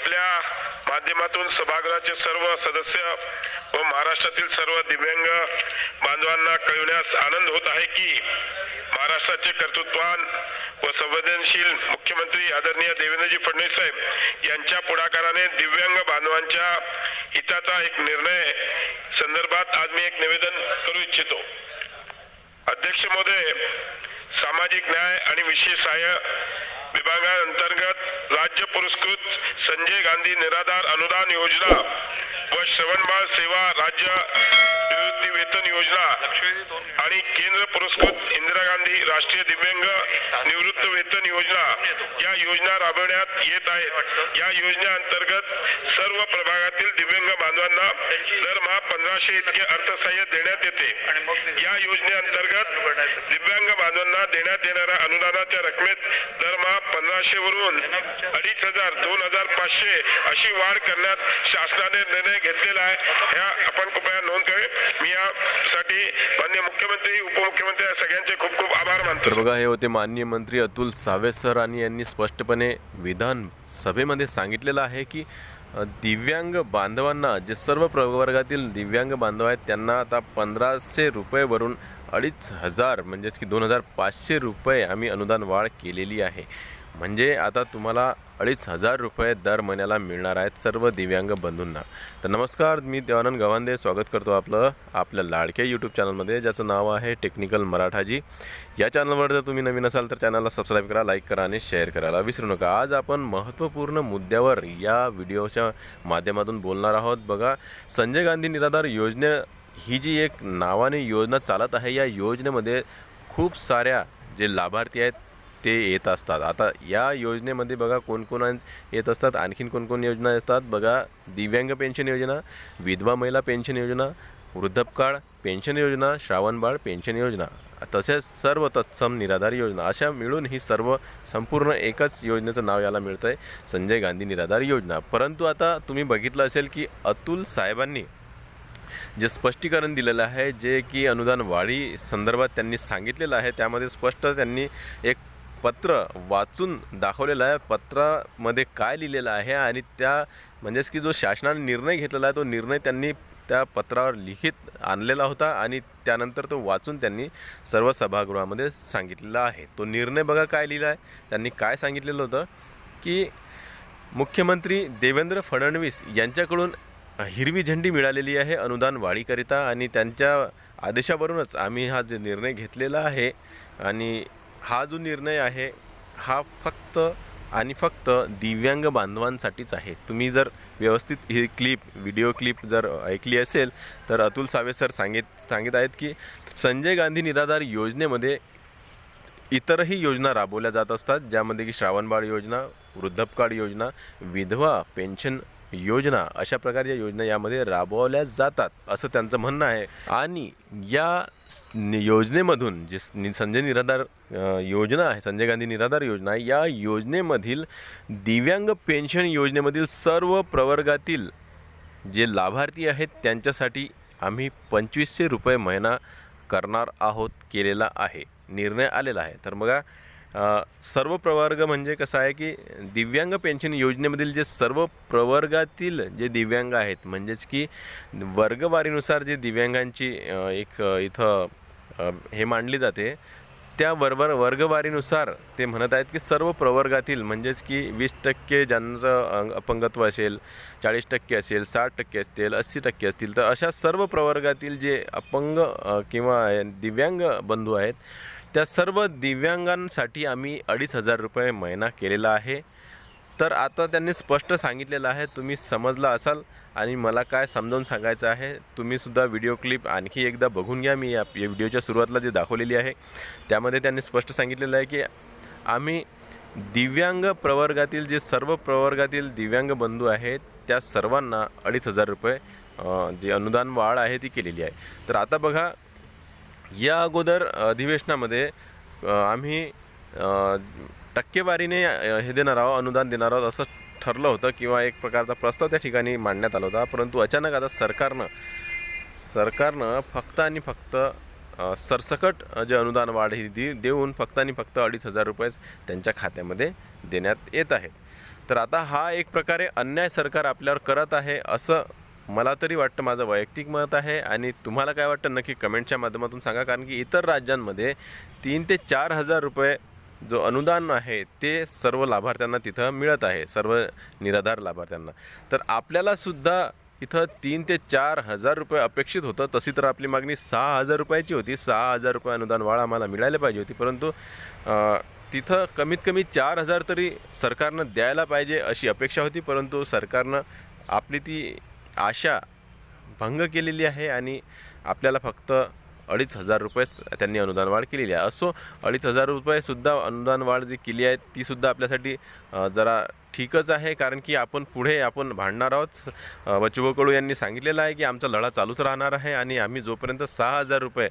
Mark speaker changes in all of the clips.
Speaker 1: आपल्या माध्यमातून सभागृहाचे सर्व सदस्य व महाराष्ट्रातील सर्व दिव्यांग बांधवांना कळविण्यास आनंद होत आहे की महाराष्ट्राचे कर्तृत्वान व संवेदनशील मुख्यमंत्री आदरणीय देवेंद्रजी फडणवीस साहेब यांच्या पुढाकाराने दिव्यांग बांधवांच्या हिताचा एक निर्णय संदर्भात आज मी एक निवेदन करू इच्छितो. अध्यक्ष महोदय सामाजिक न्याय आणि विशेष सहाय्य विभागाअंतर्गत राज्य पुरस्कृत संजय गांधी निराधार अनुदान योजना व श्रवणबाळ सेवा राज्य निवृत्ती वेतन योजना आणि केंद्र पुरस्कृत इंदिरा गांधी राष्ट्रीय दिव्यांग निवृत्त वेतन योजना या योजना राबवण्यात येत आहेत. या योजनेअंतर्गत सर्व प्रभागातील दिव्यांग बांधवांना दरमहा पंधराशे इतके अर्थसहाय्य देण्यात येते. या योजनेअंतर्गत दिव्यांग बांधवांना देण्यात येणाऱ्या अनुदानाच्या रकमेत दरमहा पंधराशे वरून अडीच हजार दोन हजार पाचशे अशी वाढ करण्यात शासनाने निर्णय घेतलेला आहे. ह्या आपण कृपया नोंद करावी मी यासाठी माननीय मुख्यमंत्री उपमुख्यमंत्री सगळ्यांचे खूप खूप आभार मानतो.
Speaker 2: बघा हे होते माननीय मंत्री अतुल सावे सर आणि यांनी स्पष्टपणे विधान सभेमध्ये सांगितलेलं आहे की दिव्यांग बांधवांना जे सर्व प्रवर्गातील दिव्यांग बांधव आहेत त्यांना आता पंधराशे रुपयेवरून अडीच हजार म्हणजेच की दोन हजार पाचशे रुपये आम्ही अनुदान वाढ केलेली आहे. म्हणजे आता तुम्हाला अडीच हजार रुपये दर महिन्याला मिळणार आहेत सर्व दिव्यांग बंधूंना. तर नमस्कार मी देवानंद गवांदे. स्वागत करतो आपलं आपल्या लाडक्या यूट्यूब चॅनलमध्ये ज्याचं नाव आहे टेक्निकल मराठाजी. या चॅनलवर जर तुम्ही नवीन असाल तर चॅनलला सबस्क्राईब करा लाईक करा आणि शेअर करायला विसरू नका. आज आपण महत्त्वपूर्ण मुद्द्यावर या व्हिडिओच्या माध्यमातून बोलणार आहोत. बघा संजय गांधी निराधार योजने ही जी एक नावाने योजना चालत आहे या योजनेमध्ये खूप साऱ्या जे लाभार्थी आहेत ते येत असतात. आता या योजनेमध्ये बघा कोण कोण येत असतात आणखीन कोणकोण योजना असतात. बघा दिव्यांग पेन्शन योजना विधवा महिला पेन्शन योजना वृद्धपकाळ पेन्शन योजना श्रावणबाळ पेन्शन योजना तसेच सर्व तत्सम निराधार योजना अशा मिळून ही सर्व संपूर्ण एकच योजनेचं नाव याला मिळतं आहे संजय गांधी निराधार योजना. परंतु आता तुम्ही बघितलं असेल की अतुल साहेबांनी जे स्पष्टीकरण दिलेलं आहे जे की अनुदान वाढी संदर्भात त्यांनी सांगितलेलं आहे त्यामध्ये स्पष्ट त्यांनी एक पत्र वाचून दाखवलेलं आहे. पत्रामध्ये काय लिहिलेलं आहे आणि त्या म्हणजेच की जो शासनाने निर्णय घेतलेला आहे तो निर्णय त्यांनी त्या पत्रावर लिखित आणलेला होता आणि त्यानंतर तो वाचून त्यांनी सर्व सभागृहामध्ये सांगितलेला आहे. तो निर्णय बघा काय लिहिला आहे. त्यांनी काय सांगितलेलं होतं की मुख्यमंत्री देवेंद्र फडणवीस यांच्याकडून हिरवी झेंडी मिळालेली आहे अनुदान वाढीकरिता आणि त्यांच्या आदेशावरूनच आम्ही हा जे निर्णय घेतलेला आहे आणि हा जो निर्णय आहे हा फक्त आणि फक्त दिव्यांग बांधवांसाठीच आहे. तुम्ही जर व्यवस्थित ही क्लिप व्हिडिओ क्लिप जर ऐकली असेल तर अतुल सावे सर सांगित सांगित आहेत की संजय गांधी निराधार योजनेमध्ये इतरही योजना राबवल्या जात असतात ज्यामध्ये की श्रावणबाळ योजना वृद्धपकाळ योजना विधवा पेन्शन योजना अशा प्रकारच्या योजना यामध्ये राबवल्या जातात असं त्यांचं म्हणणं आहे. आणि या योजनेमधून जे नि- संजय निराधार योजना आहे संजय गांधी निराधार योजना या योजनेमधील दिव्यांग पेन्शन योजनेमधील सर्व प्रवर्गातील जे लाभार्थी आहेत त्यांच्यासाठी आम्ही पंचवीसशे रुपये महिना करणार आहोत केलेला आहे निर्णय आलेला आहे. तर बघा सर्व प्रवर्ग म्हणजे कसं आहे की दिव्यांग पेन्शन योजनेमधील जे सर्व प्रवर्गातील जे दिव्यांग आहेत म्हणजेच की वर्गवारीनुसार जे दिव्यांगांची एक इथं हे मांडली जाते त्या बरोबर वर्गवारीनुसार ते म्हणत आहेत की सर्व प्रवर्गातील म्हणजेच की वीस टक्के ज्यांचं अंग अपंगत्व असेल चाळीस टक्के असेल साठ टक्के असतील अस्सी टक्के असतील तर अशा सर्व प्रवर्गातील जे अपंग किंवा दिव्यांग बंधू आहेत त्या सर्व दिव्यांगांसाठी आम्ही अडीच हजार रुपये महिना केलेला आहे. तर आता त्यांनी स्पष्ट सांगितलेलं आहे तुम्ही समजला असाल आणि मला काय समजावून सांगायचं आहे तुम्हीसुद्धा व्हिडिओ क्लिप आणखी एकदा बघून घ्या. मी या व्हिडिओच्या सुरुवातीला जे दाखवलेली आहे त्यामध्ये त्यांनी स्पष्ट सांगितलेलं आहे की आम्ही दिव्यांग प्रवर्गातील जे सर्व प्रवर्गातील दिव्यांग बंधू आहेत त्या सर्वांना अडीच हजार रुपये जी जे अनुदान वाढ आहे ती केलेली आहे. तर आता बघा या अगोदर अधिवेशनामध्ये आम्ही टक्केवारीने हे देणार आहोत अनुदान देणार आहोत असं ठरलं होतं किंवा एक प्रकारचा प्रस्ताव त्या ठिकाणी मांडण्यात आला होता. परंतु अचानक आता सरकारनं सरकारनं फक्त आणि फक्त सरसकट जे अनुदान वाढ ही दे देऊन फक्त आणि फक्त अडीच हजार रुपयेच त्यांच्या खात्यामध्ये देण्यात येत आहेत. तर आता हा एक प्रकारे अन्याय सरकार आपल्यावर करत आहे असं मला तरी वाटतं माझं वैयक्तिक मत आहे आणि तुम्हाला काय वाटतं नक्की कमेंटच्या माध्यमातून सांगा कारण की इतर राज्यांमध्ये तीन ते चार हजार रुपये जो अनुदान आहे ते सर्व लाभार्थ्यांना तिथं मिळत आहे सर्व निराधार लाभार्थ्यांना. तर आपल्यालासुद्धा इथं तीन ते चार हजार रुपये अपेक्षित होतं. तशी तर आपली मागणी सहा हजार रुपयाची होती. सहा हजार रुपये अनुदान वाढ आम्हाला मिळायला पाहिजे होती. परंतु तिथं कमीत कमी चार हजार तरी सरकारनं द्यायला पाहिजे अशी अपेक्षा होती. परंतु सरकारनं आपली ती आशा भंग केलेली आहे आणि आपल्याला फक्त अडीच हजार रुपयेच त्यांनी अनुदान वाढ केलेली आहे. असो अडीच हजार रुपयेसुद्धा अनुदान वाढ जी केली आहे तीसुद्धा आपल्यासाठी जरा ठीकच आहे. कारण की आपण पुढे आपण भांडणार आहोत. अ, बच्चूभाऊ कडू यांनी सांगितलेलं आहे की आमचा लढा चालूच राहणार आहे आणि आम्ही जोपर्यंत सहा हजार रुपये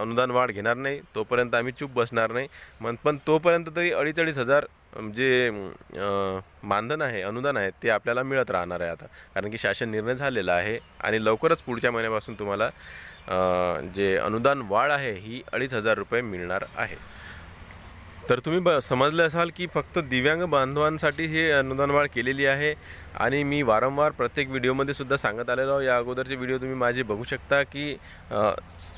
Speaker 2: अनुदान वाढ घेणार नाही तोपर्यंत आम्ही चूप बसणार नाही. मग पण तोपर्यंत तरी अडीच अडीच हजार म्हणजे, जे मानधन आहे अनुदान आहे ते आपल्याला मिळत राहणार आहे आता. कारण की शासन निर्णय झालेला आहे आणि लवकरच पुढच्या महिन्यापासून तुम्हाला जे अनुदान वाढ आहे ही अडीच हजार रुपये मिळणार आहे. तर तुम्ही ब समजले असाल की फक्त दिव्यांग बांधवांसाठी हे अनुदान वाढ केलेली आहे आणि मी वारंवार प्रत्येक व्हिडिओमध्ये सुद्धा सांगत आलेलो आहे. या अगोदरचे व्हिडिओ तुम्ही माझे बघू शकता की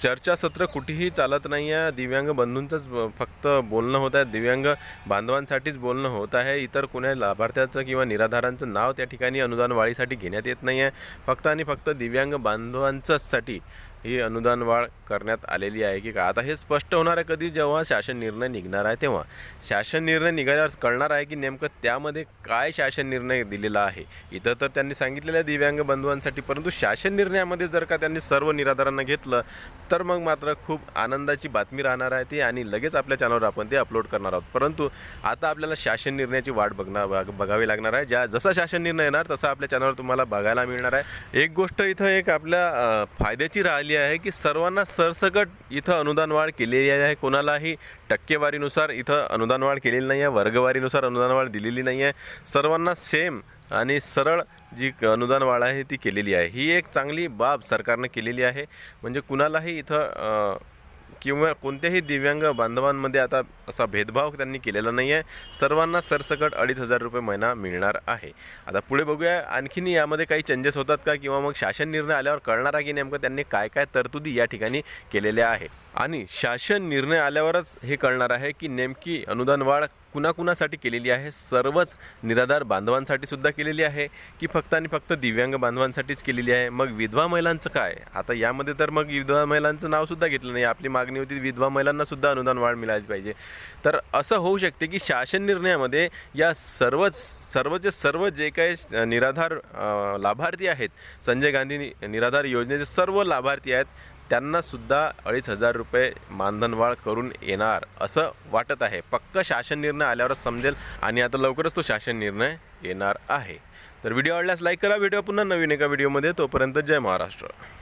Speaker 2: चर्चासत्र कुठेही चालत नाही आहे दिव्यांग बंधूंचंच फक्त बोलणं होत आहे. दिव्यांग बांधवांसाठीच बोलणं होत आहे. इतर कोण्या लाभार्थ्याचं किंवा निराधारांचं नाव त्या ठिकाणी अनुदान वाढीसाठी घेण्यात येत नाही आहे फक्त आणि फक्त दिव्यांग बांधवांचंचसाठी ही अनुदान वाढ करण्यात आलेली आहे की का आता हे स्पष्ट होणार आहे कधी जेव्हा शासन निर्णय निघणार आहे तेव्हा. शासन निर्णय निघाल्यावर कळणार आहे की नेमकं त्यामध्ये काय शासन निर्णय दिलेला आहे. इथं तर त्यांनी सांगितलेलं आहे दिव्यांग बंधूंसाठी परंतु शासन निर्णयामध्ये जर का त्यांनी सर्व निराधारांना घेतलं तर मग मात्र खूप आनंदाची बातमी राहणार आहे ती आणि लगेच आपल्या चॅनलवर आपण ते अपलोड करणार आहोत. परंतु आता आपल्याला शासन निर्णयाची वाट बघणार बघावी लागणार आहे. ज्या जसा शासन निर्णय येणार तसा आपल्या चॅनलवर तुम्हाला बघायला मिळणार आहे. एक गोष्ट इथं एक आपल्या फायद्याची राहिली आहे की सर्वांना सरसकट इथं अनुदान वाढ केलेली आहे. कोणालाही टक्केवारीनुसार इथं अनुदान वाढ केलेली नाही आहे. वर्गवारीनुसार अनुदान वाढ दिलेली नाही आहे. सर्वांना सेम आणि सरळ जी क- अनुदान वाढ आहे ती केलेली आहे. ही एक चांगली बाब सरकारनं केलेली आहे. म्हणजे कुणालाही इथं किंवा कोणत्याही दिव्यांग बांधवांमध्ये आता असा भेदभाव त्यांनी केलेला नाही आहे. सर्वांना सरसकट अडीच हजार रुपये महिना मिळणार आहे. आता पुढे बघूया आणखीन यामध्ये काही चेंजेस होतात का किंवा मग शासन निर्णय आल्यावर कळणार आहे की नेमकं त्यांनी काय काय तरतुदी या ठिकाणी केलेल्या आहे आणि शासन निर्णय आल्यावरच हे कळणार आहे की नेमकी अनुदान वाढ कुणाकुणासाठी केलेली आहे? सर्वच निराधार बांधवांसाठी सुद्धा केलेली आहे की फक्त आणि फक्त दिव्यांग बांधवांसाठीच केलेली आहे? मग विधवा महिलांचं काय? आता यामध्ये तर मग विधवा महिलांचं नावसुद्धा घेतलं नाही. आपली मागणी होती विधवा महिलांनासुद्धा अनुदान वाढ मिळाली पाहिजे. तर असं होऊ शकते की शासन निर्णयामध्ये या सर्वच सर्वचे सर्व जे काही निराधार लाभार्थी आहेत संजय गांधी निराधार योजनेचे सर्व लाभार्थी आहेत त्यांनासुद्धा अडीच हजार रुपये मानधनवाढ करून येणार असं वाटत आहे. पक्क शासन निर्णय आल्यावरच समजेल आणि आता लवकरच तो शासन निर्णय येणार आहे. तर व्हिडिओ आवडल्यास लाईक करा. व्हिडिओ पुन्हा नवीन एका व्हिडिओमध्ये. तोपर्यंत जय महाराष्ट्र.